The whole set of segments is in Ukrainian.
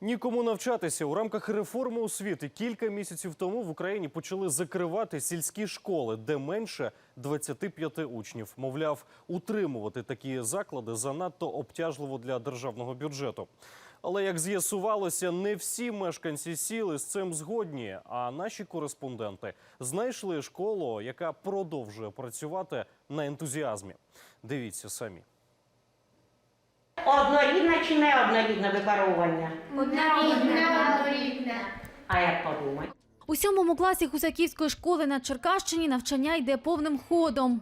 Нікому навчатися у рамках реформи освіти кілька місяців тому в Україні почали закривати сільські школи, де менше 25 учнів. Мовляв, утримувати такі заклади занадто обтяжливо для державного бюджету. Але як з'ясувалося, не всі мешканці сіли з цим згодні. А наші кореспонденти знайшли школу, яка продовжує працювати на ентузіазмі. Дивіться самі. Однорідне чи не однорідне випаровування? Однорідне, однорідне. А як подумати? У сьомому класі Гусаківської школи на Черкащині навчання йде повним ходом.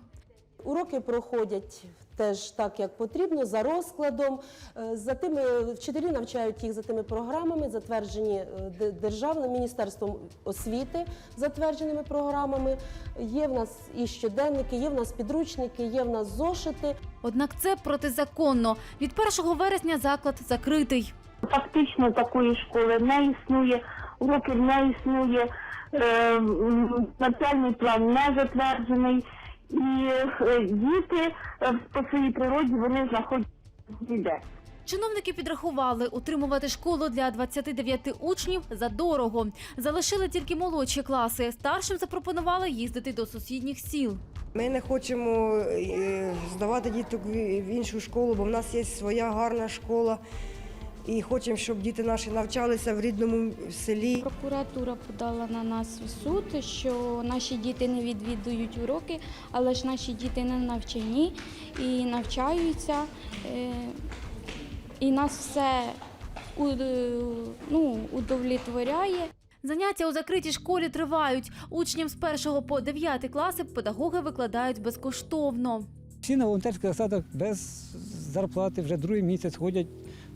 Уроки проходять теж так, як потрібно, за розкладом. Е, За тими вчителі навчають їх за тими програмами, затверджені е, державним міністерством освіти, затвердженими програмами. Є в нас і щоденники, є в нас підручники, є в нас зошити. Однак це протизаконно. Від 1 вересня заклад закритий. Фактично такої школи не існує, уроків не існує, е, навчальний план не затверджений, і е, діти е, по своїй природі вони знаходяться ніде. Чиновники підрахували, утримувати школу для 29 учнів задорого. Залишили тільки молодші класи. Старшим запропонували їздити до сусідніх сіл. Ми не хочемо е, здавати діток в в іншу школу, бо в нас є своя гарна школа. І хочемо, щоб діти наші навчалися в рідному селі. Прокуратура подала на нас в суд, що наші діти не відвідують уроки, але ж наші діти не навчені і навчаються. е, І нас все ну, удовлетворяє. Заняття у закритій школі тривають. Учням з 1 по 9 класи педагоги викладають безкоштовно. Всі на волонтерських засадах без зарплати вже другий місяць ходять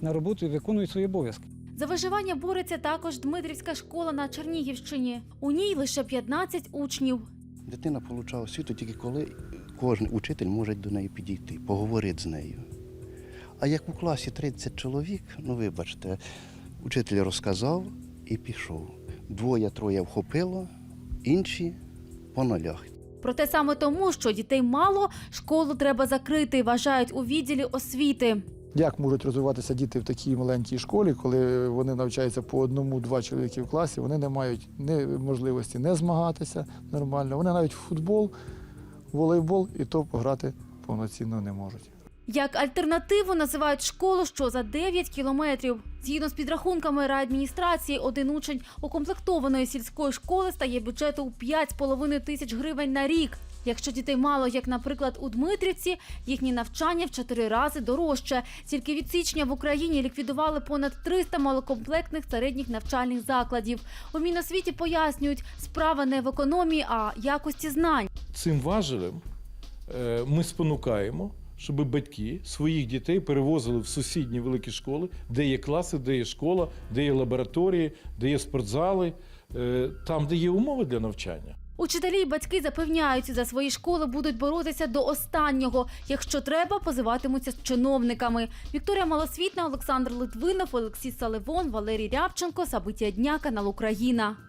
на роботу і виконують свої обов'язки. За виживання бореться також Дмитрівська школа на Чернігівщині. У ній лише 15 учнів. Дитина отримала освіту тільки коли кожен учитель може до неї підійти, поговорити з нею. А як у класі 30 чоловік, ну вибачте, учитель розказав і пішов. Двоє-троє вхопило, інші по нолях. Проте саме тому, що дітей мало, школу треба закрити, вважають у відділі освіти. Як можуть розвиватися діти в такій маленькій школі, коли вони навчаються по одному-два чоловіки в класі, вони не мають ні можливості не змагатися нормально. Вони навіть в футбол, волейбол і то пограти повноцінно не можуть. Як альтернативу називають школу, що за 9 кілометрів. Згідно з підрахунками райадміністрації, один учень укомплектованої сільської школи стає бюджету у 5,5 тисяч гривень на рік. Якщо дітей мало, як, наприклад, у Дмитрівці, їхнє навчання в чотири рази дорожче. Тільки від січня в Україні ліквідували понад 300 малокомплектних середніх навчальних закладів. У Міносвіті пояснюють, справа не в економії, а якості знань. цим важелем е, ми спонукаємо, щоб батьки своїх дітей перевозили в сусідні великі школи, де є класи, де є школа, де є лабораторії, де є спортзали, е, там, де є умови для навчання. Учителі й батьки запевняють, за свої школи будуть боротися до останнього. Якщо треба, позиватимуться з чиновниками. Вікторія Малосвітна, Олександр Литвинов, Олексій Саливон, Валерій Рябченко. Сабиття дня, канал Україна.